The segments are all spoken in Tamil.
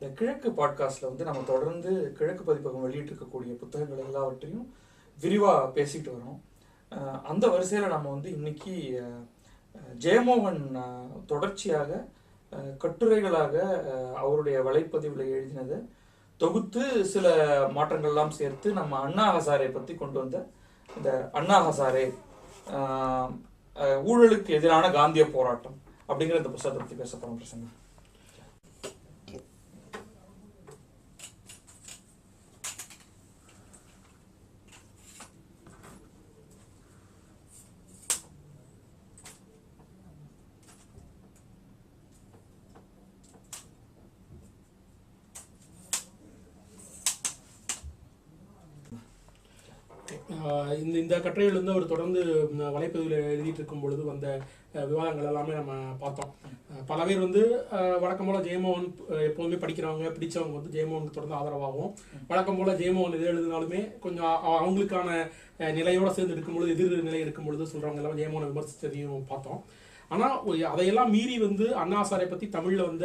இந்த கிழக்கு பாட்காஸ்ட்ல வந்து நம்ம தொடர்ந்து கிழக்கு பதிப்பகம் வெளியிட்டிருக்கக்கூடிய புத்தகங்கள் எல்லாவற்றையும் விரிவாக பேசிட்டு வரோம். அந்த வரிசையில் நம்ம வந்து இன்னைக்கு ஜெயமோகன் தொடர்ச்சியாக கட்டுரைகளாக அவருடைய வலைப்பதிவில் எழுதினதை தொகுத்து சில மாற்றங்கள்லாம் சேர்த்து நம்ம அண்ணா ஹசாரே பற்றி கொண்டு வந்த இந்த அண்ணா ஹசாரே ஊழலுக்கு எதிரான காந்திய போராட்டம் அப்படிங்கிற இந்த புத்தகத்தை பற்றி பேச போகிறோம் பிரசங்க இந்த இந்த கட்டுரையில் வந்து அவர் தொடர்ந்து வலைப்பதிவில் எழுதிட்டு இருக்கும் பொழுது வந்த விவாதங்கள் எல்லாமே நம்ம பார்த்தோம். பல பேர் வந்து வழக்கம் போல ஜெயமோகன் எப்போதுமே படிக்கிறவங்க பிடிச்சவங்க வந்து ஜெயமோகனுக்கு தொடர்ந்து ஆதரவாகவும் வழக்கம் போல ஜெயமோகன் எது எழுதினாலுமே கொஞ்சம் அவங்களுக்கான நிலையோடு சேர்ந்து எடுக்கும்பொழுது எதிர் நிலை இருக்கும் பொழுது சொல்றவங்க எல்லாம் ஜெயமோகனை விமர்சித்ததையும் பார்த்தோம். ஆனால் அதையெல்லாம் மீறி வந்து அண்ணா சாரை பற்றி தமிழில் வந்த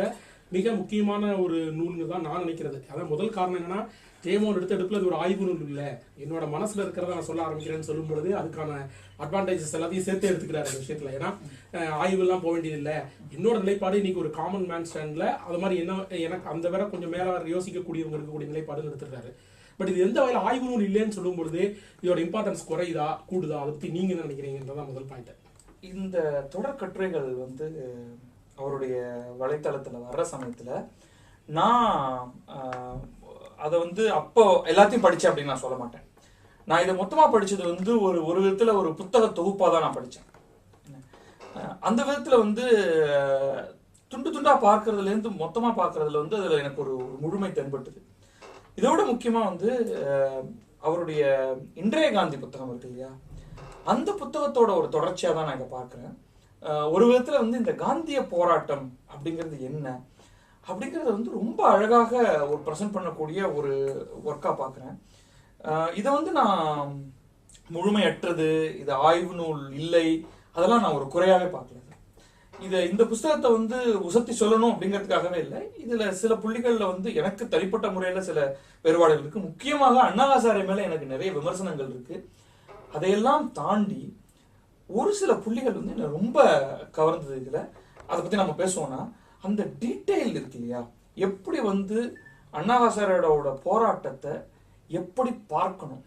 மிக முக்கியமான ஒரு நூல்னு தான் நான் நினைக்கிறது. அதான் முதல் காரணம் என்னன்னா தேமோன் எடுத்த எடுப்பில் அது ஒரு ஆய்வு நூல் இல்லை. என்னோட மனசில் இருக்கிறத நான் சொல்ல ஆரம்பிக்கிறேன்னு சொல்லும் பொழுது அதுக்கான அட்வான்டேஜஸ் எல்லாத்தையும் சேர்த்து எடுத்துக்கிறாரு அந்த விஷயத்தில். ஏன்னா ஆய்வுலாம் போக வேண்டியதில்லை என்னோட நிலைப்பாடு இன்னைக்கு ஒரு காமன் மேன் ஸ்டாண்டில் அது மாதிரி என்ன எனக்கு அந்த வேற கொஞ்சம் மேலே யோசிக்கக்கூடியவங்க இருக்கக்கூடிய நிலைப்பாடுன்னு எடுத்துக்கிறாரு. பட் இது எந்த வகையில் ஆய்வு நூல் இல்லைன்னு சொல்லும் பொழுது இதோட இம்பார்ட்டன்ஸ் குறையுதா கூடுதா அதை பற்றி நீங்கள் என்ன நினைக்கிறீங்கன்றதான் முதல் பாயிண்ட் இந்த தொடர் கட்டுரைகள் வந்து அவருடைய வலைத்தளத்தில் வர்ற சமயத்தில் நான் அதை வந்து அப்போ எல்லாத்தையும் படித்தேன் அப்படின்னு நான் சொல்ல மாட்டேன். நான் இதை மொத்தமாக படித்தது வந்து ஒரு ஒரு விதத்தில் ஒரு புத்தக தொகுப்பாக தான் நான் படித்தேன் அந்த விதத்தில் வந்து துண்டு துண்டாக பார்க்கறதுலேருந்து மொத்தமாக பார்க்கறதுல வந்து அதில் எனக்கு ஒரு முழுமை தென்பட்டது. இதோட முக்கியமாக வந்து அவருடைய இன்றைய காந்தி புத்தகம் இருக்கு இல்லையா? அந்த புத்தகத்தோட ஒரு தொடர்ச்சியாக தான் நான் இதை பார்க்குறேன். ஒரு விதத்தில் வந்து இந்த காந்திய போராட்டம் அப்படிங்கிறது என்ன? அப்படிங்கிறத வந்து ரொம்ப அழகாக ஒரு ப்ரெசென்ட் பண்ணக்கூடிய ஒரு ஒர்க்காக பார்க்குறேன். இதை வந்து நான் முழுமையற்றது இது ஆய்வு நூல் இல்லை அதெல்லாம் நான் ஒரு குறையாகவே பார்க்கல. இதை இந்த புஸ்தகத்தை வந்து உசத்தி சொல்லணும் அப்படிங்கிறதுக்காகவே இல்லை. இதில் சில புள்ளிகளில் வந்து எனக்கு தனிப்பட்ட முறையில் சில வேறுபாடுகள் இருக்குது முக்கியமாக அண்ணாசாரை மேலே எனக்கு நிறைய விமர்சனங்கள் இருக்குது அதையெல்லாம் தாண்டி ஒரு சில புள்ளிகள் வந்து என்ன ரொம்ப கவர்ந்தது இதில். அதை பற்றி நம்ம பேசுவோம்னா அந்த டீட்டெயில் இருக்கு இல்லையா? எப்படி வந்து அண்ணாவாசாரோட போராட்டத்தை எப்படி பார்க்கணும்?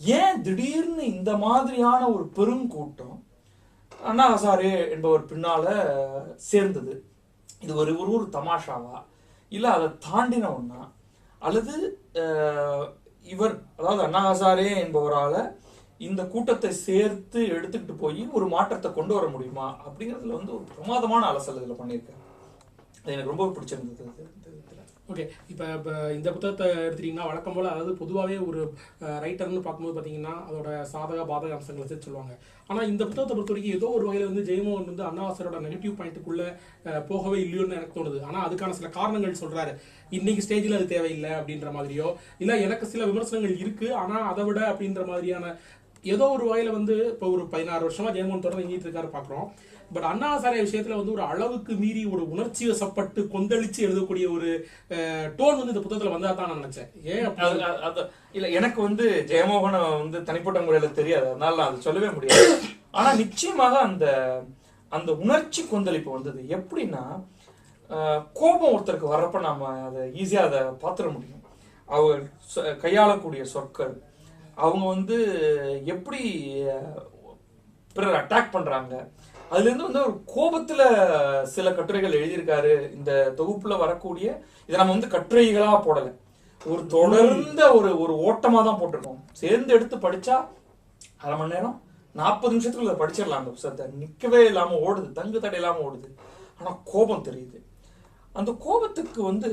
ஏன் திடீர்னு இந்த மாதிரியான ஒரு பெருங்கூட்டம் அண்ணா ஹசாரே என்பவர் பின்னால் சேர்ந்தது? இது ஒரு ஒரு ஒரு தமாஷாவா? இல்லை அதை தாண்டின ஒன்றா அல்லது இவர் அதாவது அண்ணா ஹசாரே என்பவரால் இந்த கூட்டத்தை சேர்த்து எடுத்துக்கிட்டு போய் ஒரு மாற்றத்தை கொண்டு வர முடியுமா? அப்படிங்கிறதுல வந்து ஒரு பிரமாதமான அலசல் இதுல பண்ணியிருக்காரு. அது எனக்கு ரொம்ப பிடிச்சிருந்தது. ஓகே. இப்போ இப்போ இந்த புத்தகத்தை எடுத்துட்டிங்கன்னா வழக்கம் போல் அதாவது பொதுவாகவே ஒரு ரைட்டர்னு பார்க்கும்போது பார்த்தீங்கன்னா அதோட சாதக பாதக அம்சங்களை சேர்த்து சொல்லுவாங்க. ஆனால் இந்த புத்தகத்தை பொறுத்த வரைக்கும் ஏதோ ஒரு வகையில் வந்து ஜெயமோகன் வந்து அண்ணாவாசரோட நெகட்டிவ் பாயிண்ட்டுக்குள்ளே போகவே இல்லையோன்னு எனக்கு தோணுது. ஆனால் அதுக்கான சில காரணங்கள் சொல்கிறாரு இன்னைக்கு ஸ்டேஜில் அது தேவையில்லை அப்படின்ற மாதிரியோ இல்லை எனக்கு சில விமர்சனங்கள் இருக்குது ஆனால் அதை விட அப்படின்ற மாதிரியான ஏதோ ஒரு வகையில் வந்து இப்போ ஒரு பதினாறு வருஷமா ஜெயமோகன் தொடர்ந்து இங்கிட்டு இருக்காரு பார்க்குறோம் பட் அண்ணாசாரிய விஷயத்துல வந்து ஒரு அளவுக்கு மீறி ஒரு உணர்ச்சி வசப்பட்டு கொந்தளிச்சு எழுதக்கூடிய ஒரு டோன் வந்து இந்த புத்தகத்தில் வந்தா தான் நான் நினைச்சேன். ஏன் அப்படி? அது- இல்லை எனக்கு வந்து ஜெயமோகனை வந்து தனிப்பட்ட முறையில் தெரியாது. அதனால நான் அதை சொல்லவே முடியாது. ஆனால் நிச்சயமாக அந்த அந்த உணர்ச்சி கொந்தளிப்பு வந்தது. எப்படின்னா கோபம் ஒருத்தருக்கு வர்றப்ப நாம அதை ஈஸியாக அதை பார்த்துட முடியும். அவர் சொ- கையாளக்கூடிய சொற்கள் அவங்க வந்து எப்படி பிறர் அட்டாக் பண்ணுறாங்க அதுலேருந்து வந்து ஒரு கோபத்தில் சில கட்டுரைகள் எழுதியிருக்காரு. இந்த தொகுப்பில் வரக்கூடிய இதை நம்ம வந்து கட்டுரைகளாக போடலை. ஒரு தொடர்ந்த ஒரு ஒரு ஓட்டமாக தான் போட்டிருக்கோம். சேர்ந்து எடுத்து படித்தா அரை மணி நேரம் நாற்பது நிமிஷத்துக்குள்ள படிச்சிடலாம் அந்த புத்தகத்தை நிற்கவே இல்லாமல் ஓடுது தங்கு தடை இல்லாமல் ஓடுது. ஆனால் கோபம் தெரியுது. அந்த கோபத்துக்கு வந்து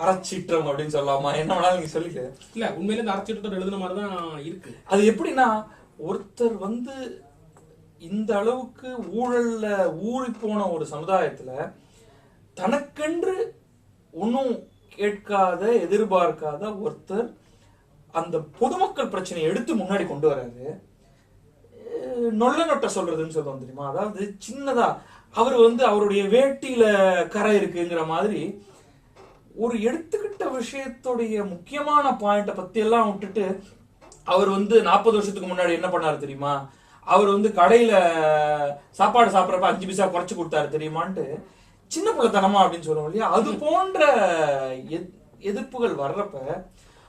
அறச்சீற்றம் அப்படின்னு சொல்லலாமா? என்ன வேணாலும் நீங்க சொல்லிக்க இல்ல உண்மையில இந்த அரசியல் எழுதுன மாதிரி தான் இருக்கு. அது எப்படின்னா ஒருத்தர் வந்து இந்த அளவுக்கு ஊழல்ல ஊறி போன ஒரு சமுதாயத்துல தனக்கென்று ஒன்றும் கேட்காத எதிர்பார்க்காத ஒருத்தர் அந்த பொதுமக்கள் பிரச்சனையை எடுத்து முன்னாடி கொண்டு வராரு. அஹ் நொல்ல நொட்ட சொல்றதுன்னு சொல்லுவோம் தெரியுமா? அதாவது சின்னதா அவர் வந்து அவருடைய வேட்டியில கரை இருக்குங்கிற மாதிரி ஒரு எடுத்துக்கிட்ட விஷயத்துடைய முக்கியமான பாயிண்ட்டை பத்தி எல்லாம் விட்டுட்டு அவர் வந்து நாற்பது வருஷத்துக்கு முன்னாடி என்ன பண்ணாரு தெரியுமா? அவர் வந்து கடையில சாப்பாடு சாப்பிட்றப்ப அஞ்சு பைசா குறைச்சு கொடுத்தாரு தெரியுமான்ட்டு. சின்ன பிள்ளைத்தனமா அப்படின்னு சொல்லுவோம் இல்லையா? அது போன்ற எத்- எதிர்ப்புகள் வர்றப்ப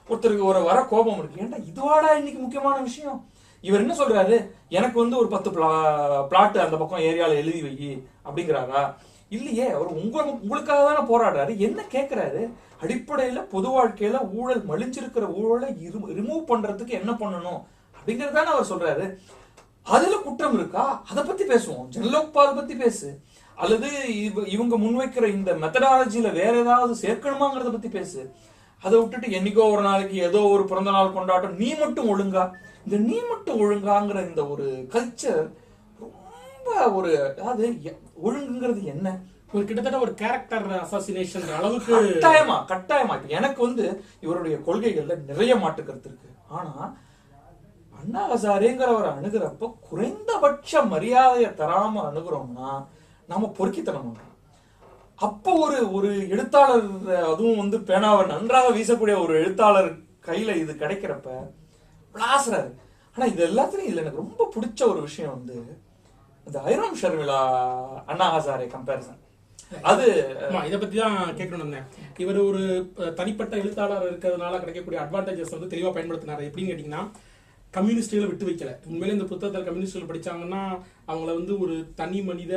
ஒருத்தருக்கு ஒரு வர கோபம் இருக்கு. ஏன்டா இதுவாடா இன்னைக்கு முக்கியமான விஷயம்? இவர் என்ன சொல்றாரு? எனக்கு வந்து ஒரு பத்து பிளாட் அந்த பக்கம் ஏரியால எழுதி வை அப்படிங்கிறாரா? இல்லையே அவர் உங்க உங்களுக்காக தானே போராடுறாரு. என்ன கேட்குறாரு அடிப்படையில பொது வாழ்க்கையில ஊழல் மலிஞ்சிருக்கிற ஊழலை ரிமூவ் பண்றதுக்கு என்ன பண்ணணும்? அப்படிங்கிறது தானே அவர் சொல்றாரு. அதில் குற்றம் இருக்கா? அதை பத்தி பேசுவோம். ஜன்லோக்பால் பத்தி பேசு. அல்லது இவ- இவங்க முன்வைக்கிற இந்த மெத்தடாலஜியில் வேற ஏதாவது சேர்க்கணுமாங்கிறத பத்தி பேசு. அதை விட்டுட்டு என்னைக்கோ ஒரு நாளைக்கு ஏதோ ஒரு பிறந்த நாள் கொண்டாட்டம். நீ மட்டும் ஒழுங்கா. இந்த நீ மட்டும் ஒழுங்காங்கிற இந்த ஒரு கல்ச்சர் ஒரு அதாவது ஒழுங்குங்கிறது என்ன? ஒரு கிட்டத்தட்ட ஒரு கேரக்டர் அசாசினேஷன் அளவுக்கு கட்டாயமா கட்டாயமா. இப்ப எனக்கு வந்து இவருடைய கொள்கைகள்ல நிறைய கருத்து இருக்கு. ஆனா அண்ணா ஹசாரேங்கிறவரை அணுகிறப்ப குறைந்தபட்ச மரியாதையை தராம அணுகுறோம்னா நாம பொறுக்கித்தனம் பண்றோம். அப்போ ஒரு ஒரு எழுத்தாளர் அதுவும் வந்து பேனாவை நன்றாக வீசக்கூடிய ஒரு எழுத்தாளர் கையில இது கிடைக்கிறப்ப விளாசுறாரு ஆனா இது எல்லாத்துலயும் இதுல எனக்கு ரொம்ப பிடிச்ச ஒரு விஷயம் வந்து இந்த ஐரம் ஷர்மிளா அண்ணா ஹசாரே கம்பேரிசன் அது இதை பத்தி தான் கேட்கணும் இவர் ஒரு தனிப்பட்ட எழுத்தாளர் இருக்கிறதுனால கிடைக்கக்கூடிய அட்வான்டேஜஸ் வந்து தெளிவா பயன்படுத்தினாரு. எப்படின்னு கேட்டீங்கன்னா கம்யூனிஸ்டுகளை விட்டு வைக்கல. உண்மையிலே இந்த புத்தகத்தில் கம்யூனிஸ்டுகள் படிச்சாங்கன்னா அவங்கள வந்து ஒரு தனி மனித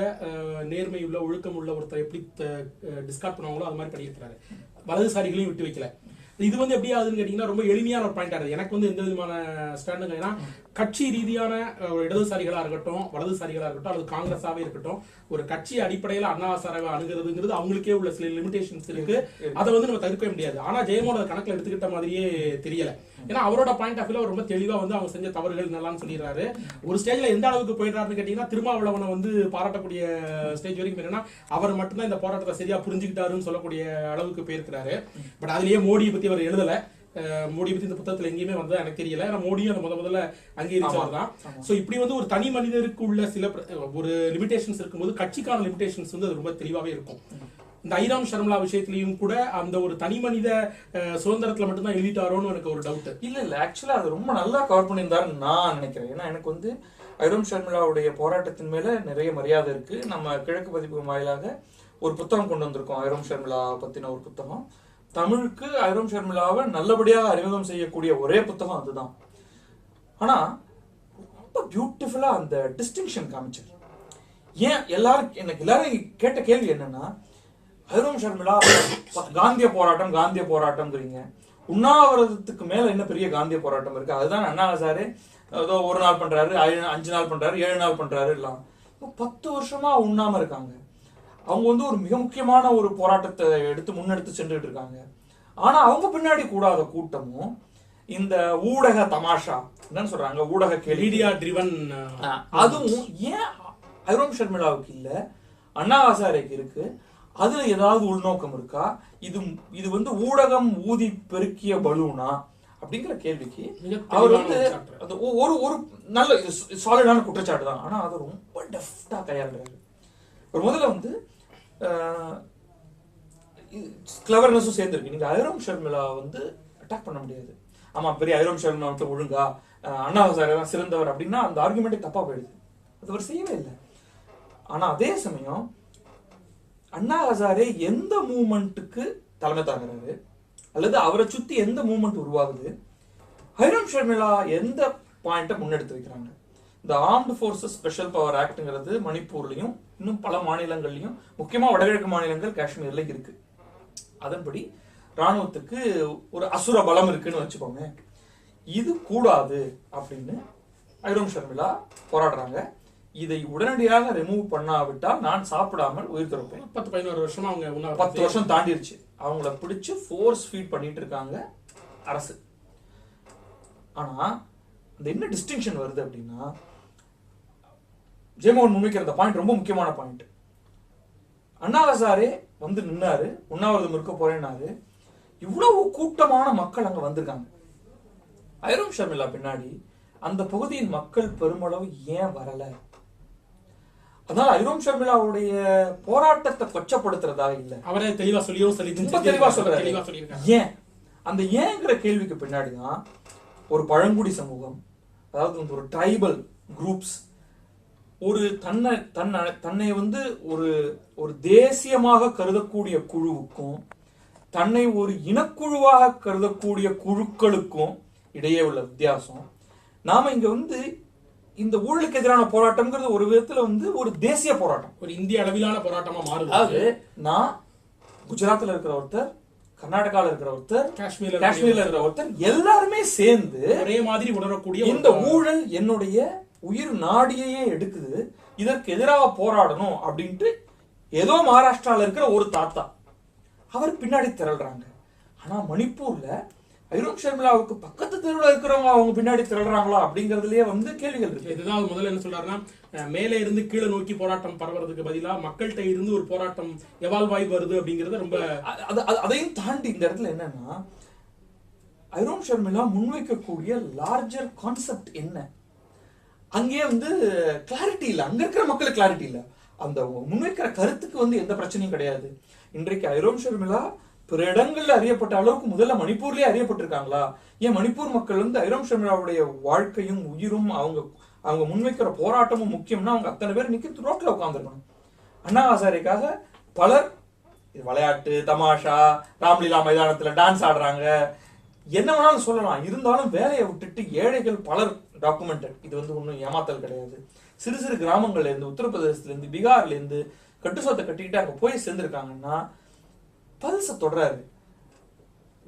நேர்மை உள்ள ஒழுக்கம் உள்ள ஒருத்தர் எப்படி டிஸ்கார்ட் பண்ணுவாங்களோ அது மாதிரி பண்ணியிருக்கிறாரு. வலதுசாரிகளையும் விட்டு வைக்கல. இது வந்து எப்படி ஆகுதுன்னு கேட்டீங்கன்னா ரொம்ப எளிமையான ஒரு பாயிண்ட் ஆகுது எனக்கு வந்து எந்த விதமான ஸ்டாண்டுங்க ஏன்னா கட்சி ரீதியான அஹ், ஒரு இடதுசாரிகளா இருக்கட்டும் வலதுசாரிகளா இருக்கட்டும் அல்லது காங்கிரஸாவே இருக்கட்டும் ஒரு கட்சி அடிப்படையில அண்ணா சாராவை அணுகிறதுங்கிறது அவங்களுக்கே உள்ள சில லிமிடேஷன்ஸ் இருக்கு. அதை வந்து நம்ம தவிர்க்கவே முடியாது. ஆனா ஜெயமோட கணக்குல எடுத்துக்கிட்ட மாதிரியே தெரியல. ஏன்னா அவரோட பாயிண்ட் ஆஃப் வியூல ரொம்ப தெளிவா வந்து அவங்க செஞ்ச தவறுகள் என்னெல்லாம் சொல்லிடுறாரு. ஒரு ஸ்டேஜ்ல எந்த அளவுக்கு போயிடுறாருன்னு கேட்டீங்கன்னா திருமாவளவனை வந்து பாராட்டக்கூடிய ஸ்டேஜ் வரைக்கும் என்னன்னா அவர் மட்டும்தான் இந்த போராட்டத்தை சரியா புரிஞ்சுக்கிட்டாருன்னு சொல்லக்கூடிய அளவுக்கு போயிருக்கிறாரு. பட் அதுலயே மோடியை பத்தி அவர் எழுதல. மோடியை பத்தி இந்த புத்தகத்துல எங்கேயுமே வந்து எனக்கு தெரியல. ஏன்னா மோடியும் அந்த முத முதல்ல அங்கீகரிச்சவர் தான். சோ இப்படி வந்து ஒரு தனி மனிதருக்கு உள்ள சில ஒரு லிமிடேஷன்ஸ் இருக்கும்போது கட்சிக்கான லிமிடேஷன்ஸ் வந்து அது ரொம்ப தெளிவாவே இருக்கும். இந்த ஐராம் சர்மலா விஷயத்திலையும் கூட அந்த ஒரு தனி மனித சுதந்திரத்துல மட்டும்தான் எழுதிட்டாரோன்னு எனக்கு ஒரு டவுட் இல்ல இல்ல. ஆக்சுவலா அது ரொம்ப நல்லா கவர் பண்ணியிருந்தாருன்னு நான் நினைக்கிறேன். ஏன்னா எனக்கு வந்து ஐரோம் ஷர்மிளாவுடைய போராட்டத்தின் மேல நிறைய மரியாதை இருக்கு. நம்ம கிழக்கு பதிப்பு வாயிலாக ஒரு புத்தகம் கொண்டு வந்திருக்கோம். ஐரோம் ஷர்மிளா பத்தின ஒரு புத்தகம். தமிழுக்கு ஐரோம் ஷர்மிளாவை நல்லபடியாக அறிமுகம் செய்யக்கூடிய ஒரே புத்தகம் அதுதான். ஆனா ரொம்ப பியூட்டிஃபுல்லா அந்த டிஸ்டிங்ஷன் காமிச்சார். ஏன் எல்லாரும் எனக்கு எல்லாரும் கேட்ட கேள்வி என்னன்னா ஐரோம் ஷர்மிளா காந்திய போராட்டம் காந்திய போராட்டம்ங்கிறீங்க. உண்ணாவிரதத்துக்கு மேல என்ன பெரிய காந்திய போராட்டம் இருக்கு? அதுதான் அண்ணா சாரு ஏதோ ஒரு நாள் பண்றாரு அஞ்சு நாள் பண்றாரு ஏழு நாள் பண்றாரு எல்லாம் இப்போ பத்து வருஷமா உண்ணாம இருக்காங்க. அவங்க வந்து ஒரு மிக முக்கியமான ஒரு போராட்டத்தை எடுத்து முன்னெடுத்து சென்றுட்டு இருக்காங்க ஆனா அவங்க பின்னாடி கூடாத கூட்டமும் இந்த ஊடக தமாஷா என்னன்னு சொல்றாங்க ஊடக மீடியா ட்ரிவன் அதுவும் ஏன் ஐரோம் ஷர்மிளாவுக்கு இல்ல? அண்ணா ஹசாரேக்கு இருக்கு. அதுல ஏதாவது உள்நோக்கம் இருக்கா? இது இது வந்து ஊடகம் ஊதி பெருக்கிய பலூனா? அப்படிங்கிற கேள்விக்கு அவர் வந்து ஒ- ஒரு ஒரு நல்ல சாலிடான குற்றச்சாட்டு தான் ஆனா அதை ரொம்ப டெஃப்டா கையாளுறாரு ஒரு முதல்ல வந்து கிளவர்னஸும் சேர்ந்துருக்கு. நீங்கள் ஐரோம் ஷர்மிளா வந்து அட்டாக் பண்ண முடியாது. ஆமாம் பெரிய ஐரோம் ஷர்மிளா மட்டும் ஒழுங்கா அண்ணா ஹசாரே தான் சிறந்தவர் அப்படின்னா அந்த ஆர்குமெண்ட்டே தப்பாக போயிடுது. அது அவர் செய்யவே இல்லை. ஆனால் அதே சமயம் அண்ணா ஹசாரே எந்த மூமெண்ட்டுக்கு தலைமை தாங்குறாரு? அல்லது அவரை சுற்றி எந்த மூமெண்ட் உருவாகுது? ஹைரம் ஷர்மிளா எந்த பாயிண்ட்டை முன்னெடுத்து வைக்கிறாங்க? இந்த ஆர்ம்டு ஃபோர்ஸஸ் ஸ்பெஷல் பவர் ஆக்ட்ங்கிறது மணிப்பூர்லயும் இன்னும் பல மாநிலங்கள்லயும் முக்கியமா வடகிழக்கு மாநிலங்கள் காஷ்மீர்ல இருக்கு. அதன்படி ராணுவத்துக்கு ஒரு அசுர பலம் இருக்குன்னு வச்சுக்கோங்க. இது கூடாது அப்படின்னு ஐரோம் ஷர்மிளா போராடுறாங்க. இதை உடனடியாக ரிமூவ் பண்ணாவிட்டால் நான் சாப்பிடாமல் உயிர் திறப்பேன் பத்து பதினோரு வருஷமா அவங்க பத்து வருஷம் தாண்டிருச்சு. அவங்கள பிடிச்சு ஃபோர்ஸ் ஃபீட் பண்ணிட்டு இருக்காங்க அரசு. ஆனா இந்த என்ன டிஸ்டிங்ஷன் வருது அப்படின்னா ஜெயமோகன் முன்வைக்கிற அந்த பாயிண்ட் ரொம்ப முக்கியமான பாயிண்ட் அண்ணா ஹசாரே வந்து நின்னாரு உண்ணாவிரதம் இருக்க போறேன்னாரு. இவ்வளவு கூட்டமான மக்கள் அங்க வந்திருக்காங்க. ஐரோம் ஷர்மிளா பின்னாடி அந்த பகுதியின் மக்கள் பெருமளவு ஏன் வரல? அதனால ஐரோம் ஷர்மிளாவுடைய போராட்டத்தை கொச்சப்படுத்துறதா இல்ல? அவரே தெளிவா சொல்லியும் சொல்லி ரொம்ப தெளிவா சொல்றாரு. ஏன்? அந்த ஏங்கிற கேள்விக்கு பின்னாடி தான் ஒரு பழங்குடி சமூகம் அதாவது ஒரு ட்ரைபல் குரூப்ஸ் ஒரு தன்னை தன்னை தன்னை வந்து ஒரு ஒரு தேசியமாக கருதக்கூடிய குழுவுக்கும் தன்னை ஒரு இனக்குழுவாக கருதக்கூடிய குழுக்களுக்கும் இடையே உள்ள வித்தியாசம். நாம இங்க வந்து இந்த ஊழலுக்கு எதிரான போராட்டம்ங்கிறது ஒரு விதத்துல வந்து ஒரு தேசிய போராட்டம். ஒரு இந்திய அளவிலான போராட்டமா மாறுது. அதாவது நான் குஜராத்ல இருக்கிற ஒருத்தர் கர்நாடகால இருக்கிற ஒருத்தர் காஷ்மீர்ல காஷ்மீர்ல இருக்கிற ஒருத்தர் எல்லாருமே சேர்ந்து ஒரே மாதிரி உணரக்கூடிய இந்த ஊழல் என்னுடைய உயிர் நாடியையே எடுக்குது இதற்கு எதிராக போராடணும் அப்படின்ட்டு ஏதோ மகாராஷ்டிரால இருக்கிற ஒரு தாத்தா அவர் பின்னாடி திரள்றாங்க. ஆனா மணிப்பூர்ல ஐரோப் ஷர்மிளாவுக்கு பக்கத்து தெருவில் இருக்கிறவங்க அவங்க பின்னாடி திரள்றாங்களா அப்படிங்கறதுலயே வந்து கேள்விகள் இருக்கு. இதுதான் முதல்ல என்ன சொல்றாருன்னா மேலே இருந்து கீழே நோக்கி போராட்டம் பரவுறதுக்கு பதிலா மக்கள்கிட்ட இருந்து ஒரு போராட்டம் எவால்வ் ஆகி வருது அப்படிங்கறது ரொம்ப அதையும் தாண்டி இந்த இடத்துல என்னன்னா ஐரோம் ஷர்மிளா முன்வைக்கக்கூடிய லார்ஜர் கான்செப்ட் என்ன? அங்கேயே வந்து கிளாரிட்டி இல்லை. அங்கே இருக்கிற மக்களுக்கு கிளாரிட்டி இல்லை. அந்த முன்வைக்கிற கருத்துக்கு வந்து எந்த பிரச்சனையும் கிடையாது. இன்றைக்கு ஐரோம் ஷர்மிளா பிற இடங்கள்ல அறியப்பட்ட அளவுக்கு முதல்ல மணிப்பூர்லயே அறியப்பட்டிருக்காங்களா? ஏன் மணிப்பூர் மக்கள் வந்து ஐரோம் ஷர்மிளாவுடைய வாழ்க்கையும் உயிரும் அவங்க அவங்க முன்வைக்கிற போராட்டமும் முக்கியம்னா அவங்க அத்தனை பேர் நிக்க ரோட்ல உட்காந்துருக்கணும் அண்ணா ஆசாரிக்காக பலர் இது விளையாட்டு தமாஷா ராம்லீலா மைதானத்துல டான்ஸ் ஆடுறாங்க. என்ன வேணாலும் சொல்லலாம். இருந்தாலும் வேலையை விட்டுட்டு ஏழைகள் பலர் டாக்குமெண்டட் இது வந்து ஒன்றும் ஏமாத்தல் கிடையாது. சிறு சிறு கிராமங்கள்ல இருந்து உத்தரப்பிரதேசத்துல இருந்து பீகார்ல இருந்து கட்டு சொத்தை கட்டிக்கிட்டு அங்க போய் சேர்ந்துருக்காங்கன்னா பல்ச தொடராரு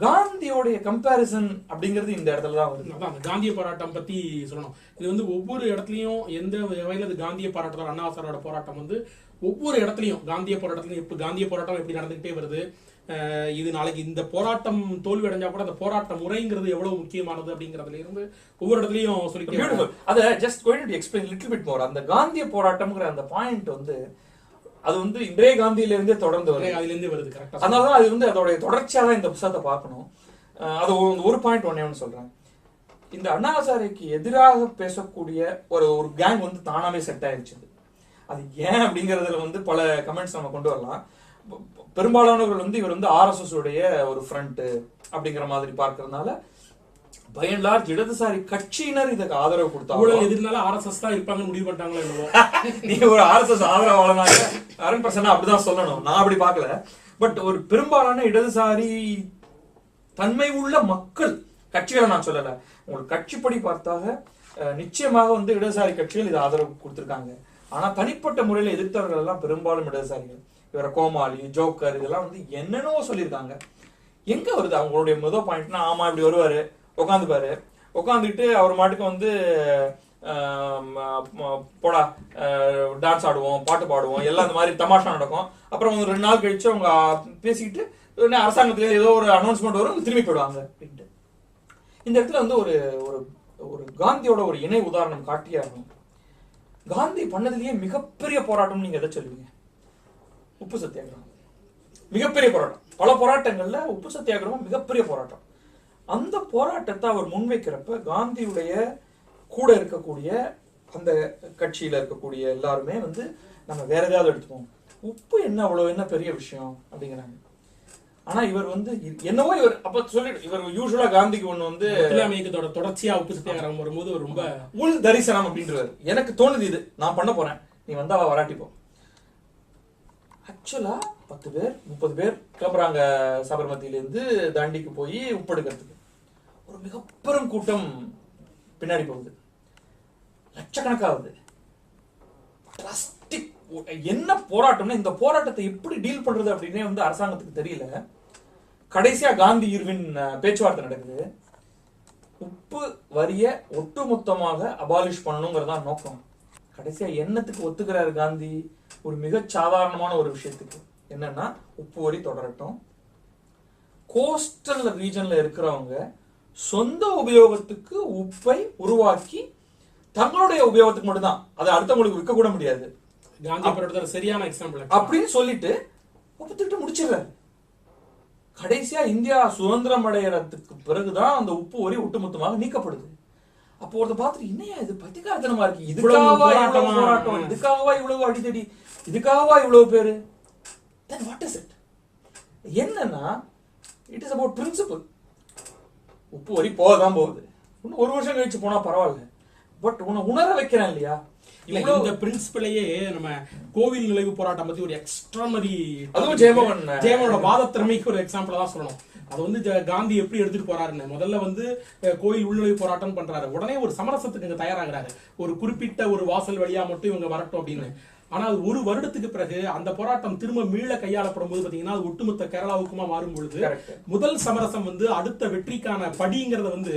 காந்தியோடைய கம்பேரிசன் அப்படிங்கிறது இந்த இடத்துல தான் வருது. அதான் அந்த காந்திய போராட்டம் பத்தி சொல்லணும். இது வந்து ஒவ்வொரு இடத்துலயும் எந்த வகையில அது காந்திய போராட்டம் அண்ணாசாரோட போராட்டம் வந்து ஒவ்வொரு இடத்துலயும் காந்திய போராட்டத்துலையும் எப்படி காந்திய போராட்டம் எப்படி நடந்துகிட்டே வருது இது நாளைக்கு இந்த போராட்டம் தோல்வி அடைஞ்சா கூட அந்த போராட்ட முறைங்கிறது எவ்வளவு முக்கியமானது அப்படிங்கறதுல இருந்து ஒவ்வொரு இடத்துலயும். பியூட்டிஃபுல் அத just going to explain little bit more அந்த காந்திய போராட்டம்ங்கிற அந்த பாயிண்ட் வந்து அது வந்து இந்திரே காந்தியில இருந்தே தொடர்ந்து வருது. அதுல இருந்து வருது கரெக்டா அதனாலதான் அது வந்து அதோடைய தொடர்ச்சியா தான் இந்த புத்தகத்தை பார்க்கணும். அது ஒரு- பாயிண்ட் ஒன்னே ஒன்று சொல்றேன். இந்த அண்ணா ஹசாரேக்கு எதிராக பேசக்கூடிய ஒரு ஒரு கேங் வந்து தானாவே செட் ஆயிருச்சு. அது. ஏன் அப்படிங்கறதுல வந்து பல கமெண்ட்ஸ் நம்ம கொண்டு வரலாம். பெரும்பாலானவர்கள் வந்து இவர் வந்து ஆர்எஸ்எஸ் உடைய ஒரு ஃப்ரண்ட் அப்படிங்கிற மாதிரி பார்க்கறதுனால பை அண்ட் லார்ஜ் இடதுசாரி கட்சியினர் இதுக்கு ஆதரவு கொடுத்தாங்க ஊழல் எதிர்னால ஆர்எஸ்எஸ் தான் இருப்பாங்கன்னு முடிவு பண்ணிட்டாங்களோ நீங்க ஒரு ஆர்எஸ்எஸ் ஆதரவாளனாக அருண் பிரசன்னா அப்படிதான் சொல்லணும். நான் அப்படி பார்க்கல. பட் ஒரு பெரும்பாலான இடதுசாரி தன்மை உள்ள மக்கள் கட்சிகளை நான் சொல்லல. உங்களுக்கு கட்சிப்படி பார்த்தாக நிச்சயமாக வந்து இடதுசாரி கட்சிகள் இது ஆதரவு கொடுத்திருக்காங்க. ஆனா தனிப்பட்ட முறையில் எதிர்த்தவர்கள் எல்லாம் பெரும்பாலும் இடதுசாரிகள். இவரை கோமாளி ஜோக்கர் இதெல்லாம் வந்து என்னென்னவோ சொல்லியிருக்காங்க. எங்கே வருது அவங்களுடைய முதல் பாயிண்ட்னா ஆமாம் இப்படி வருவார் உட்காந்துப்பாரு உட்காந்துக்கிட்டு அவர் மாட்டுக்கு வந்து போடா டான்ஸ் ஆடுவோம் பாட்டு பாடுவோம் எல்லாம் இந்த மாதிரி தமாஷா நடக்கும். அப்புறம் ரெண்டு நாள் கழிச்சு அவங்க பேசிக்கிட்டு உடனே அரசாங்கத்துல ஏதோ ஒரு அனௌன்ஸ்மெண்ட் வரும் திரும்பி போயிடுவாங்க அப்படின்ட்டு. இந்த இடத்துல வந்து ஒரு ஒரு ஒரு காந்தியோட ஒரு இணை உதாரணம் காட்டியாகணும். காந்தி பண்ணதுலயே மிகப்பெரிய போராட்டம் நீங்க எதை சொல்லுவீங்க? உப்பு சத்தியாகிரகம். மிகப்பெரிய போராட்டம். பல போராட்டங்கள்ல உப்பு சத்தியாகிரகம் மிகப்பெரிய போராட்டம். அந்த போராட்டத்தை அவர் முன்வைக்கிறப்ப காந்தியுடைய கூட இருக்கக்கூடிய அந்த கட்சியில இருக்கக்கூடிய எல்லாருமே வந்து நம்ம வேற ஏதாவது எடுத்துப்போம் உப்பு என்ன அவ்வளவு என்ன பெரிய விஷயம் அப்படிங்கிறாங்க. ஆனா இவர் வந்து என்னவோ இவர் அப்ப சொல்லிட்டு இவர் யூஸ்வலா காந்திக்கு ஒண்ணு வந்து இயக்கத்தோட தொடர்ச்சியா உப்பு சத்தியாகிரகம் வரும்போது ரொம்ப உள் தரிசனம் அப்படின்றவர் எனக்கு தோணுது இது. நான் பண்ண போறேன். நீ வந்தா வா, ஆக்சுவலாக ஆக்சுவலா பத்து பேர் முப்பது பேர் கிளம்புறாங்க சபர்மதியிலேருந்து தாண்டிக்கு போய் உப்படுக்கிறதுக்கு. ஒரு மிகப்பெரும் கூட்டம் பின்னாடி போகுது. லட்சக்கணக்காகுது பிளாஸ்டிக் என்ன போராட்டம்னா இந்த போராட்டத்தை எப்படி டீல் பண்றது அப்படின்னே வந்து அரசாங்கத்துக்கு தெரியல. கடைசியா காந்தி இருவின் பேச்சுவார்த்தை நடக்குது. உப்பு வரிய ஒட்டுமொத்தமாக அபாலிஷ் பண்ணணுங்கிறதான் நோக்கம். கடைசியா என்னத்துக்கு ஒத்துக்கிறாரு காந்தி? ஒரு மிகச் சாதாரணமான ஒரு விஷயத்துக்கு. என்னன்னா உப்பு வரி தொடரட்டும். கோஸ்டல் ரீஜன்ல இருக்கிறவங்க சொந்த உபயோகத்துக்கு உப்பை உருவாக்கி தங்களுடைய உபயோகத்துக்கு மட்டும்தான். அதை அடுத்தவங்களுக்கு விற்க கூட முடியாது. போராட்டத்தோட சரியான எக்ஸாம்பிள் அப்படின்னு சொல்லிட்டு ஒப்புத்துக்கிட்டு முடிச்சிடுறாரு. கடைசியா இந்தியா சுதந்திரம் அடையறதுக்கு பிறகுதான் அந்த உப்பு வரி ஒட்டுமொத்தமாக நீக்கப்படுது. அப்போ ஒருத்த பார்த்துட்டு என்னையா இது? பத்திகாரத்தனமா இருக்கு. இதுக்காகவா இவ்வளவு போராட்டமா? இதுக்காகவா இவ்வளவு அடிதடி? இதுக்காகவா இவ்வளவு பேரு? தென் வாட் இஸ் இட் என்னன்னா இட் இஸ் அபவுட் பிரின்சிபல் உப்பு வரி போகதான் போகுது. இன்னும் ஒரு வருஷம் கழிச்சு போனா பரவாயில்ல. பட் உன்னை உணர வைக்கிறேன் இல்லையா? இல்ல இந்த பிரின்சிபலையே நம்ம கோவில் நுழைவு போராட்டம் பத்தி ஒரு எக்ஸ்ட்ரானரி அதுவும் ஜெயமோகன் ஜெயமோகனோட வாத திறமைக்கு ஒரு எக்ஸாம்பிள் தான் சொல்லணும். அது வந்து காந்தி எப்படி எடுத்துட்டு போறாருன்னு. முதல்ல வந்து கோயில் உள்நுழைவு போராட்டம் பண்றாரு. உடனே ஒரு சமரசத்துக்கு இங்க தயாராகிறாரு. ஒரு குறிப்பிட்ட ஒரு வாசல் வழியா மட்டும் இவங்க வரட்டும் அப்படின்னு. ஆனா அது ஒரு வருடத்துக்கு பிறகு அந்த போராட்டம் திரும்ப மீள கையாளப்படும் போது பாத்தீங்கன்னா அது ஒட்டுமொத்த கேரளாவுக்குமா மாறும் பொழுது. முதல் சமரசம் வந்து அடுத்த வெற்றிக்கான படிங்கிறத வந்து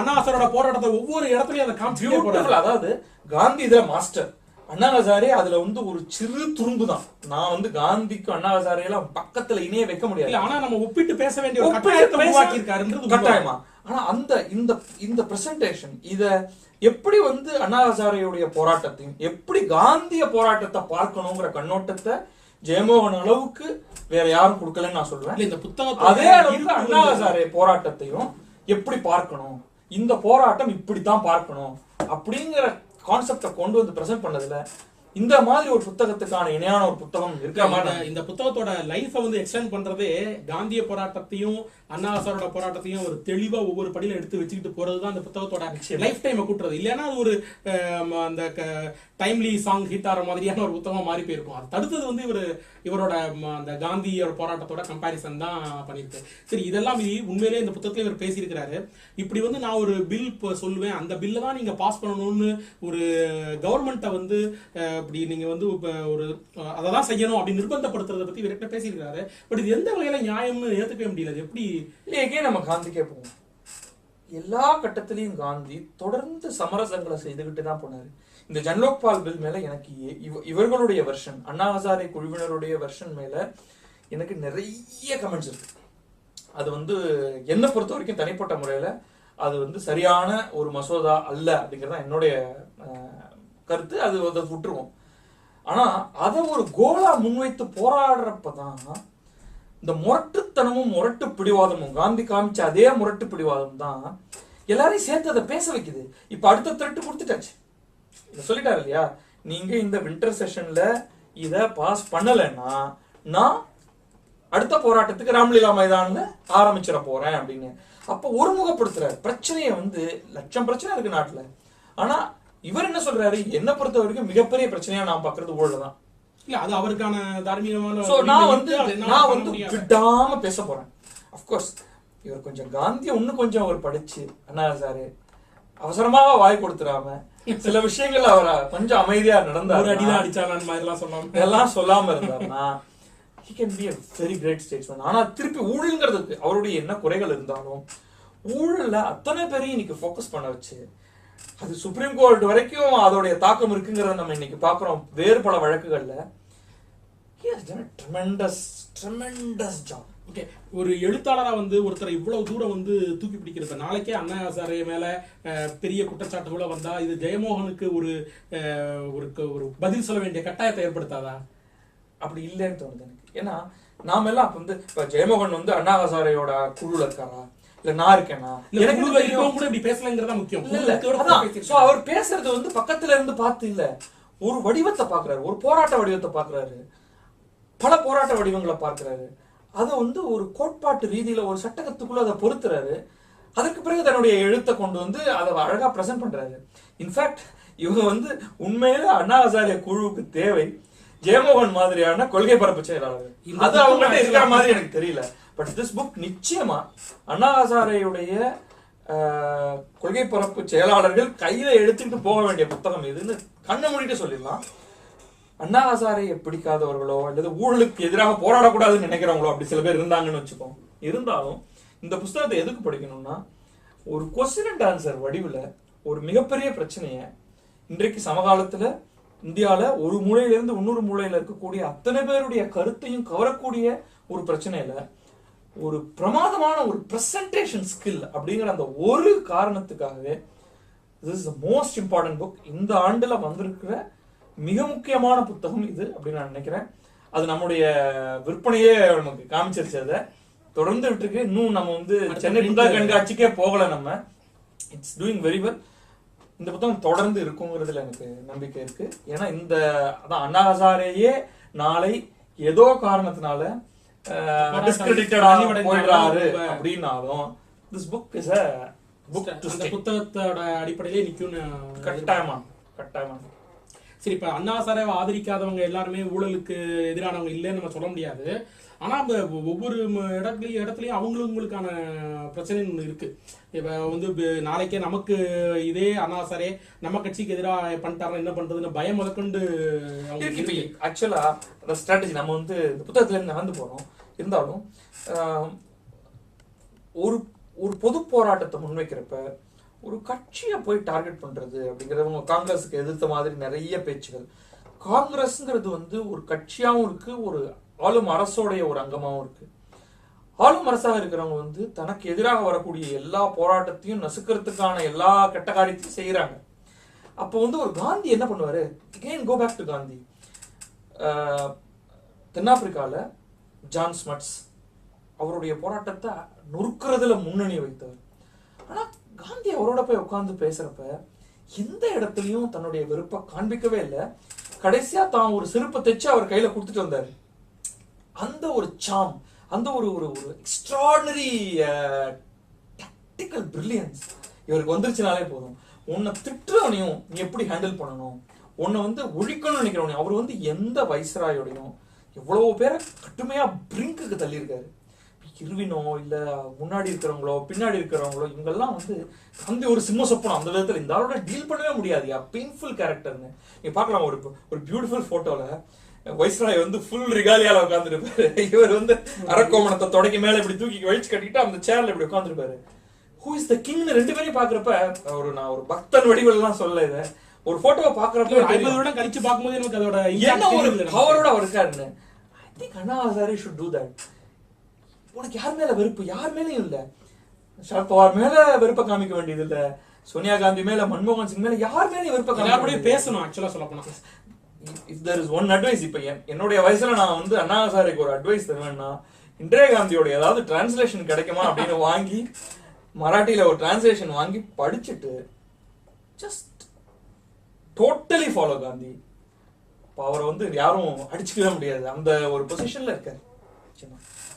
அண்ணாசரோட போராட்டத்தை ஒவ்வொரு இடத்துலயும் அதை பியூட்டிஃபுல் அதாவது காந்தி இதுல மாஸ்டர் அண்ணா ஹசாரே அதுல வந்து ஒரு சிறு துரும்பு தான் நான் வந்து காந்திக்கும் அண்ணா ஹசாரே எல்லாம் பக்கத்துல இணைய வைக்க முடியாது. ஆனா நம்ம ஒப்பிட்டு பேச வேண்டிய ஒரு கட்டாயத்தை பேச- உருவாக்கி இருக்காருன்றது கட்டாயமா? ஆனா அந்த இந்த இந்த பிரசன்டேஷன் இத எப்படி வந்து அண்ணா ஹசாரேயுடைய போராட்டத்தையும் எப்படி காந்திய போராட்டத்தை பார்க்கணுங்கிற கண்ணோட்டத்தை ஜெயமோகன் அளவுக்கு வேற யாரும் கொடுக்கலன்னு நான் சொல்லுவேன். இல்ல இந்த புத்தகத்தோட அதே அளவுக்கு ஈர்ப்பு அண்ணா வந்து- ஹசாரே போராட்டத்தையும் எப்படி பார்க்கணும்? இந்த போராட்டம் இப்படித்தான் பார்க்கணும். அப்படிங்கிற கான்செப்டை கொண்டு வந்து ப்ரெசென்ட் பண்ணதில் இந்த மாதிரி ஒரு புத்தகத்துக்கான இணையான ஒரு புத்தகம் இருக்கிற மாதிரி இந்த- புத்தகத்தோட லைஃபை வந்து எக்ஸ்டெண்ட் பண்றதே காந்திய போராட்டத்தையும் அண்ணாசாரோட போராட்டத்தையும் ஒரு தெளிவா ஒவ்வொரு படியில எடுத்து வச்சுக்கிட்டு போறதுதான் அந்த புத்தகத்தோட. லைஃப் டைமை கூட்டுறது. இல்லைன்னா அது ஒரு அந்த டைம்லி சாங் ஹிட் ஆகிற மாதிரியான ஒரு புத்தகமா மாறி போயிருக்கும். அது தடுத்தது வந்து இவர் இவரோட அந்த காந்தியோட போராட்டத்தோட கம்பாரிசன் தான் பண்ணியிருக்கு. சரி இதெல்லாம் உண்மையிலேயே இந்த புத்தகத்துல இவர் பேசியிருக்கிறாரு. இப்படி வந்து நான் ஒரு பில் சொல்லுவேன். அந்த பில்லை தான் நீங்க பாஸ் பண்ணணும்னு ஒரு கவர்மெண்ட்டை வந்து அப்படி இப்படி நீங்க வந்து இப்போ ஒரு அதெல்லாம் செய்யணும் அப்படி நிர்பந்தப்படுத்துறத பத்தி இவர்கிட்ட பேசியிருக்காரு பட் இது எந்த வகையில நியாயம்னு ஏத்துக்கவே முடியல. எப்படி? இல்லையே நம்ம காந்திக்கே போவோம் எல்லா கட்டத்திலையும் காந்தி தொடர்ந்து சமரசங்களை செய்துகிட்டு தான் போனாரு. இந்த ஜன்லோக்பால் பில் மேல எனக்கு இ- இவ- இவர்களுடைய வெர்ஷன் அண்ணா ஹசாரே குழுவினருடைய வெர்ஷன் மேல எனக்கு நிறைய கமெண்ட்ஸ் இருக்கு. அது வந்து என்னை பொறுத்த வரைக்கும் தனிப்பட்ட முறையில அது வந்து சரியான ஒரு மசோதா அல்ல அப்படிங்கிறது தான் என்னுடைய கருத்து அது அதை விட்டுருவோம். ஆனா அதை ஒரு கோலா முன்வைத்து போராடுறப்பதான் இந்த முரட்டுத்தனமும் முரட்டு பிடிவாதமும் காந்தி காமிச்ச அதே முரட்டு பிடிவாதம் தான் எல்லாரையும் சேர்த்து அதை பேச வைக்குது. இப்ப அடுத்த த்ரெட்டு கொடுத்துட்டாச்சு. இதை சொல்லிட்டாரு இல்லையா? நீங்க இந்த வின்டர் செஷன்ல இத பாஸ் பண்ணலைன்னா நான் அடுத்த போராட்டத்துக்கு ராம்லீலா மைதான்ல ஆரம்பிச்சிட போறேன் அப்படின்னு. அப்ப ஒருமுகப்படுத்துறாரு. பிரச்சனையை வந்து லட்சம் பிரச்சனை இருக்கு நாட்டுல. ஆனா இவர் என்ன சொல்றாரு? என்ன பொறுத்த வரைக்கும் மிகப்பெரிய பிரச்சனையா நான் பாக்குறது ஊழல் தான். இல்ல அது அவருக்கான தார்மீகமான சோ நான் வந்து நான் வந்து. விடாம பேச போறேன். அஃப்கோர்ஸ் இவர் கொஞ்சம் காந்திய இன்னும் கொஞ்சம் அவர் படிச்சு அண்ணா சாரு அவசரமா வாய் கொடுத்துடாம சில விஷயங்கள் அவர் கொஞ்சம் அமைதியா ஒரு நடந்தார் அடிதான் அடிச்சாலான்னு மாதிரிலாம் சொல்லாம. இதெல்லாம் சொல்லாம இருந்தாருன்னா he can be a very great statesman ஆனா திருப்பி ஊழல்ங்கிறதுக்கு அவருடைய என்ன குறைகள் இருந்தாலும் ஊழல்ல அத்தனை பேரையும் இன்னைக்கு ஃபோக்கஸ் பண்ண வச்சு அது சுப்ரீம் கோர்ட் வரைக்கும் அதோடைய தாக்கம் இருக்குங்கிறத நம்ம இன்னைக்கு பாக்குறோம் வேறு பல வழக்குகள்ல. Tremendous tremendous job. ஓகே ஒரு எழுத்தாளரா வந்து ஒருத்தரை இவ்வளவு தூரம் வந்து தூக்கி பிடிக்கிறப்ப நாளைக்கே அண்ணா ஹசாரே மேல பெரிய குற்றச்சாட்டுகளோ வந்தா இது ஜெயமோகனுக்கு ஒரு ஒரு பதில் சொல்ல வேண்டிய கட்டாயத்தை ஏற்படுத்தாதா? அப்படி இல்லைன்னு தோணுது எனக்கு. ஏன்னா நாம எல்லாம் அப்ப வந்து இப்ப ஜெயமோகன் வந்து அண்ணா ஹசாரேயோட குழுல இருக்காரா? இல்ல நான் இருக்கேனா? எனக்கு கூட இப்படி பேசலங்கிறதா முக்கியம். இல்ல. So, அவர் பேசுறது வந்து பக்கத்துல இருந்து பார்த்து இல்ல. ஒரு வடிவத்தை பாக்குறாரு ஒரு போராட்ட வடிவத்தை பாக்குறாரு பல போராட்ட வடிவங்களை பார்க்கறாரு. அதை வந்து ஒரு கோட்பாட்டு ரீதியில ஒரு சட்டகத்துக்குள்ள அதை பொருத்துறாரு. அதற்கு பிறகு தன்னுடைய எழுத்தை கொண்டு வந்து அதை அழகா பிரசன்ட் பண்றாரு. இன்ஃபேக்ட் இவங்க வந்து உண்மையில அண்ணா ஹசாரே குழுவுக்கு தேவை. ஜெயமோகன் மாதிரியான கொள்கை பரப்பு செயலாளர். அது அவங்கள்ட்ட இருக்கிற மாதிரி எனக்கு தெரியல. பட் திஸ் புக் நிச்சயமா அண்ணா ஹசாரேயுடைய ஆஹ், கொள்கை பரப்பு செயலாளர்கள் கையில எடுத்துக்கிட்டு போக வேண்டிய புத்தகம் இதுன்னு கண்ணை மூடிட்டு சொல்லிடலாம். அண்ணா ஹசாரையை பிடிக்காதவர்களோ அல்லது ஊழலுக்கு எதிராக போராடக்கூடாதுன்னு நினைக்கிறவங்களோ அப்படி சில பேர் இருந்தாங்கன்னு வச்சுக்கோம் இருந்தாலும் இந்த புஸ்தகத்தை எதுக்கு படிக்கணும்னா ஒரு கொஸ்டின் அண்ட் ஆன்சர் வடிவில் ஒரு மிகப்பெரிய பிரச்சனையை இன்றைக்கு சமகாலத்தில் இந்தியாவில் ஒரு மூலையிலேருந்து இன்னொரு மூலையில் இருக்கக்கூடிய அத்தனை பேருடைய கருத்தையும் கவரக்கூடிய ஒரு பிரச்சனையில் ஒரு பிரமாதமான ஒரு பிரசன்டேஷன் ஸ்கில் அப்படிங்கிற அந்த ஒரு காரணத்துக்காகவே this is most important book இந்த ஆண்டுல வந்திருக்கிற மிக முக்கியமான புத்தகம் இது அப்படின்னு நான் நினைக்கிறேன். அது நம்முடைய விற்பனையே நமக்கு காமிச்சிருச்சு அதை. தொடர்ந்து விட்டுருக்கு. இன்னும் நம்ம வந்து சென்னை புத்தக கண்காட்சிக்கே போகல நம்ம. இட்ஸ் டூயிங் வெரி வெல் இந்த புத்தகம் தொடர்ந்து இருக்குங்கிறதுல எனக்கு நம்பிக்கை இருக்கு. ஏன்னா இந்த அதான் அண்ணா ஹசாரேயே நாளை ஏதோ காரணத்தினால போயிடுறாரு ரொம்ப- அப்படின்னாலும் this book is a book to அந்த புத்தகத்தோட அடிப்படையிலே நிக்கும்னு கட்டாயமா கட்டாயமா. சரி இப்ப அண்ணா சாரை ஆதரிக்காதவங்க எல்லாருமே ஊழலுக்கு எதிரானவங்க இல்லைன்னு நம்ம சொல்ல முடியாது. ஆனா அந்த ஒவ்வொரு இடத்துலயும் இடத்துலயும் அவங்களுங்களுக்கான பிரச்சனை ஒண்ணு இருக்கு. இப்ப வந்து நாளைக்கே நமக்கு இதே அண்ணா சாரே நம்ம கட்சிக்கு எதிராக பண்ணிட்டாரா என்ன பண்றதுன்னு பயம் முதற்கொண்டு அவங்களுக்கு இருக்கு இருக்கு. ஆக்சுவலா அந்த ஸ்ட்ராட்டஜி நம்ம வந்து இந்த புத்தகத்துல இருந்து நடந்து போறோம் இருந்தாலும் ஒரு ஒரு பொது போராட்டத்தை முன்வைக்கிறப்ப ஒரு கட்சியை போய் டார்கெட் பண்ணுறது அப்படிங்கிறவங்க காங்கிரஸுக்கு எதிர்த்த மாதிரி நிறைய பேச்சுகள். காங்கிரஸ்ங்கிறது வந்து ஒரு கட்சியாகவும் இருக்கு ஒரு ஆளும் அரசோடைய ஒரு அங்கமாகவும் இருக்குது ஆளும் அரசாக இருக்கிறவங்க வந்து தனக்கு எதிராக வரக்கூடிய எல்லா போராட்டத்தையும் நசுக்கிறதுக்கான எல்லா கெட்ட காரியத்தையும் செய்கிறாங்க அப்போ வந்து ஒரு காந்தி என்ன பண்ணுவார்? Can go back to Gandhi தென்னாப்பிரிக்காவில் ஜான் ஸ்மட்ஸ் அவருடைய போராட்டத்தை நொறுக்கிறதுல முன்னணி வைத்தவர். ஆனால் காந்தி அவரோட போய் உட்காந்து பேசுகிறப்ப எந்த இடத்துலையும் தன்னுடைய வெறுப்பை காண்பிக்கவே இல்லை. கடைசியாக தான் ஒரு செருப்பை தைச்சு அவர் கையில் கொடுத்துட்டு வந்தார். அந்த ஒரு சாம் அந்த ஒரு ஒரு ஒரு எக்ஸ்ட்ராடனரி டாக்டிக்கல் பிரில்லியன்ஸ் இவருக்கு வந்துருச்சுனாலே போதும். உன்னை திட்டுறவனையும் நீ எப்படி ஹேண்டில் பண்ணணும்? உன்னை வந்து ஒழிக்கணும்னு நினைக்கிறவனையும் அவர் வந்து எந்த வைஸ்ராயோடையும் எவ்வளவு பேரை கட்டுமையா பிரிங்குக்கு தள்ளியிருக்காரு. இருவினோ இல்ல முன்னாடி இருக்கிறவங்களோ பின்னாடி இருக்கிறவங்களோ இவங்கெல்லாம் வந்து காந்தி ஒரு சிம்ம சொப்பனம் அந்த விதத்துல. இந்த ஆளோட டீல் பண்ணவே முடியாது. பெயின்ஃபுல் கேரக்டர்னு நீங்க பார்க்கலாம் ஒரு ஒரு பியூட்டிஃபுல் போட்டோல வைஸ்ராய் வந்து ஃபுல் ரிகாலியால உட்காந்துருப்பாரு இவர் வந்து அரக்கோமணத்தை தொடக்கி மேல இப்படி தூக்கி வழிச்சு கட்டிட்டு அந்த சேர்ல இப்படி உட்காந்துருப்பாரு ஹூ இஸ் த கிங்னு ரெண்டு பேரையும் பாக்குறப்ப ஒரு நான் ஒரு பக்தன் வடிவெல்லாம் சொல்ல இத. ஒரு போட்டோவை ஒரு பாக்குறப்ப ஐம்பது வருடம் கழிச்சு பார்க்கும்போது நமக்கு அதோட என்ன ஒரு. பவரோட அவர் இருக்காருன்னு. Anna Hazare should do that உனக்கு யார் மேல வெறுப்பு? யார் மேலயும் இல்ல. சரத்பவார் மேல வெறுப்ப காமிக்க வேண்டியது இல்ல. சோனியா காந்தி மேல மன்மோகன் சிங் மேல யார் மேலயும் வெறுப்ப காமிக்க. பேசணும் ஆக்சுவலா சொல்ல போனா. If there is one advice இப்போ என்- என்னுடைய வயசுல நான் வந்து அண்ணா ஹசாரேக்கு ஒரு அட்வைஸ் தருவேன்னா இந்திரா காந்தியோட ஏதாவது டிரான்ஸ்லேஷன் கிடைக்குமா அப்படின்னு வாங்கி மராட்டியில ஒரு டிரான்ஸ்லேஷன் வாங்கி படிச்சுட்டு ஜஸ்ட் டோட்டலி ஃபாலோ காந்தி. இப்போ அவரை வந்து யாரும் அடிச்சுக்கவே முடியாது. அந்த ஒரு பொசிஷனில் இருக்கார்.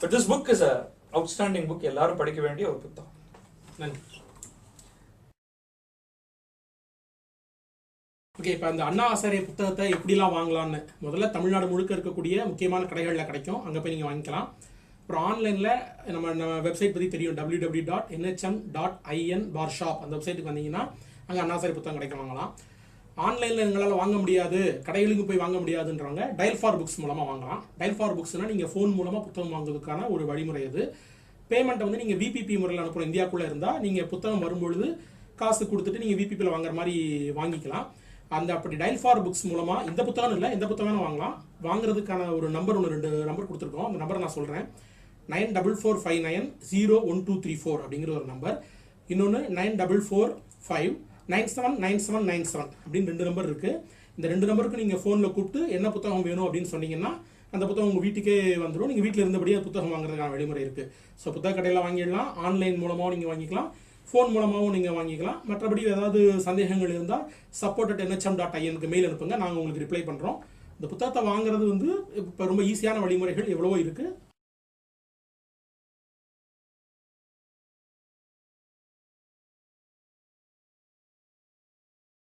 But this book is a outstanding book எல்லாரும் படிக்க வேண்டிய ஒரு புத்தகம். நன்றி. ஓகே இப்போ அந்த அண்ணா ஆசாரிய புத்தகத்தை எப்படிலாம் வாங்கலாம்னு? முதல்ல தமிழ்நாடு முழுக்க இருக்கக்கூடிய முக்கியமான கடைகளில் கிடைக்கும். அங்கே போய் நீங்கள் வாங்கிக்கலாம். அப்புறம் ஆன்லைனில் நம்ம நம்ம வெப்சைட் பற்றி தெரியும். W W dot NHM dot IN bar shop அந்த வெப்சைட்டுக்கு வந்தீங்கன்னா அங்கே அண்ணாசாரி புத்தகம் கிடைக்க வாங்கலாம். ஆன்லைனில் எங்களால் வாங்க முடியாது கடைகளுக்கு போய் வாங்க முடியாதுன்றவங்க டயல் ஃபார் புக்ஸ் மூலமாக வாங்கலாம். டயல் ஃபார் புக்ஸ்னால் நீங்கள் ஃபோன் மூலமாக புத்தகம் வாங்குறதுக்கான ஒரு வழிமுறை அது. பேமெண்ட்டை வந்து நீங்கள் விபிபி முறையில் அனுப்பணும். இந்தியாக்குள்ளே இருந்தால் நீங்கள் புத்தகம் வரும்பொழுது காசு கொடுத்துட்டு நீங்கள் விபிபியில் வாங்குற மாதிரி வாங்கிக்கலாம். அந்த அப்படி டயல் ஃபார் புக்ஸ் மூலமாக இந்த புத்தகம் இல்லை எந்த புத்தகம் வாங்கலாம். வாங்குறதுக்கான ஒரு நம்பர் ஒன்று ரெண்டு நம்பர் கொடுத்துருக்கோம். அந்த நம்பரை நான் சொல்கிறேன் nine double four five nine zero one two three four அப்படிங்கிற ஒரு நம்பர் இன்னொன்று nine double four five nine seven nine seven nine seven அப்படின்னு ரெண்டு நம்பர் இருக்குது இந்த ரெண்டு நம்பருக்கு நீங்கள் ஃபோனில் கூப்பிட்டு என்ன புத்தகம் வேணும் அப்படின்னு சொன்னீங்கன்னா அந்த புத்தகம் உங்கள் வீட்டுக்கே வந்துடும் நீங்கள் வீட்டில் இருந்தபடியே புத்தகம் வாங்குறதுக்கான வழிமுறை இருக்குது ஸோ புத்தக கடையில் வாங்கிடலாம். ஆன்லைன் மூலமாகவும் நீங்கள் வாங்கிக்கலாம். ஃபோன் மூலமாகவும் நீங்கள் வாங்கிக்கலாம். மற்றபடி ஏதாவது சந்தேகங்கள் இருந்தால் சப்போர்ட் அட் என்ஹெச்எம் டாட் ஐஎனுக்கு மெயில் அனுப்புங்க. நாங்கள் உங்களுக்கு ரிப்ளை பண்ணுறோம் இந்த புத்தகத்தை வாங்குறது வந்து இப்போ ரொம்ப ஈஸியான வழிமுறைகள் எவ்வளவோ இருக்குது